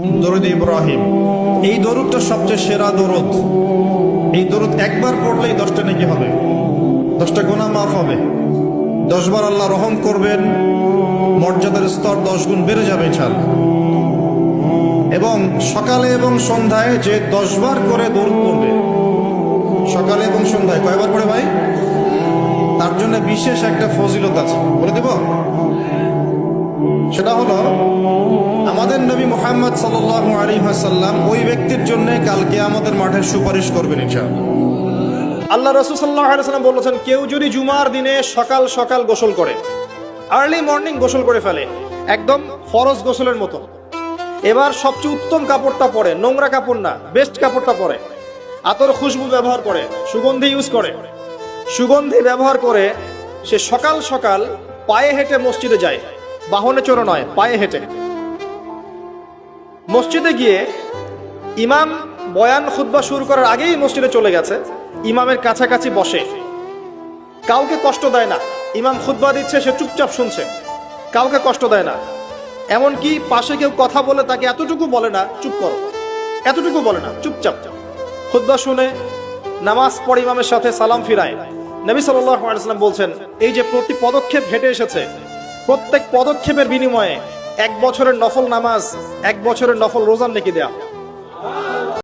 দরুদ ইব্রাহিম। এই দরুদটা সবচেয়ে সেরা দরুদ। এই দরুদ একবার পড়লেই দশটা নাকি হবে। দশটা গোনা মাফ হবে। দশবার আল্লাহ রহম করবেন, মর্যাদার স্তর দশ গুণ বেড়ে যাবে ইনশাআল্লাহ। এবং সকালে এবং সন্ধ্যায় যে দশবার করে দরুদ পড়বে, সকালে এবং সন্ধ্যায় কয়বার পড়ে ভাই? তার জন্য বিশেষ একটা ফজিলত আছে। বলে দেব? সেটা হলো নবী মোহাম্মদ সাল্লাল্লাহু আলাইহি ওয়াসাল্লাম ওই ব্যক্তির জন্য কালকে আমাদের মাঠে সুপারিশ করবেন ইনশাআল্লাহ। আল্লাহ রসুল সাল্লাহ আলাইসাল্লাম বলেছেন, কেউ যদি জুমার দিনে সকাল সকাল গোসল করে আর্লি মর্নিং গোসল করে ফেলে, একদম ফরজ গোসলের মতো, এবার সবচেয়ে উত্তম কাপড়টা পরে, নোংরা কাপড় না বেস্ট কাপড়টা পরে, আতর খুশবু ব্যবহার করে, সুগন্ধি ইউজ করে, সুগন্ধি ব্যবহার করে সে সকাল সকাল পায়ে হেঁটে মসজিদে যায়, বাহনে চড়ে নয়, পায়ে হেঁটে। মসজিদে গিয়ে ইমাম বয়ান খুতবা শুরু করার আগেই মসজিদে চলে গেছে। ইমামের কাছাকাছি বসে। কাউকে কষ্ট দেয় না। ইমাম খুতবা দিচ্ছে, সে চুপচাপ শুনছে। কাউকে কষ্ট দেয় না। এমনকি পাশে কেউ কথা বলে তাকে এতটুকু বলে না, চুপ করো। এতটুকু বলে না, চুপচাপ। খুতবা শুনে নামাজ পড়ে ইমামের সাথে সালাম ফিরায়। নবী সাল্লাম বলছেন, এই যে প্রতি পদক্ষেপ হেঁটে এসেছে, প্রত্যেক পদক্ষেপের বিনিময়ে এক বছরের নফল নামাজ এক বছরের নফল রোজান নেকি দেয়া।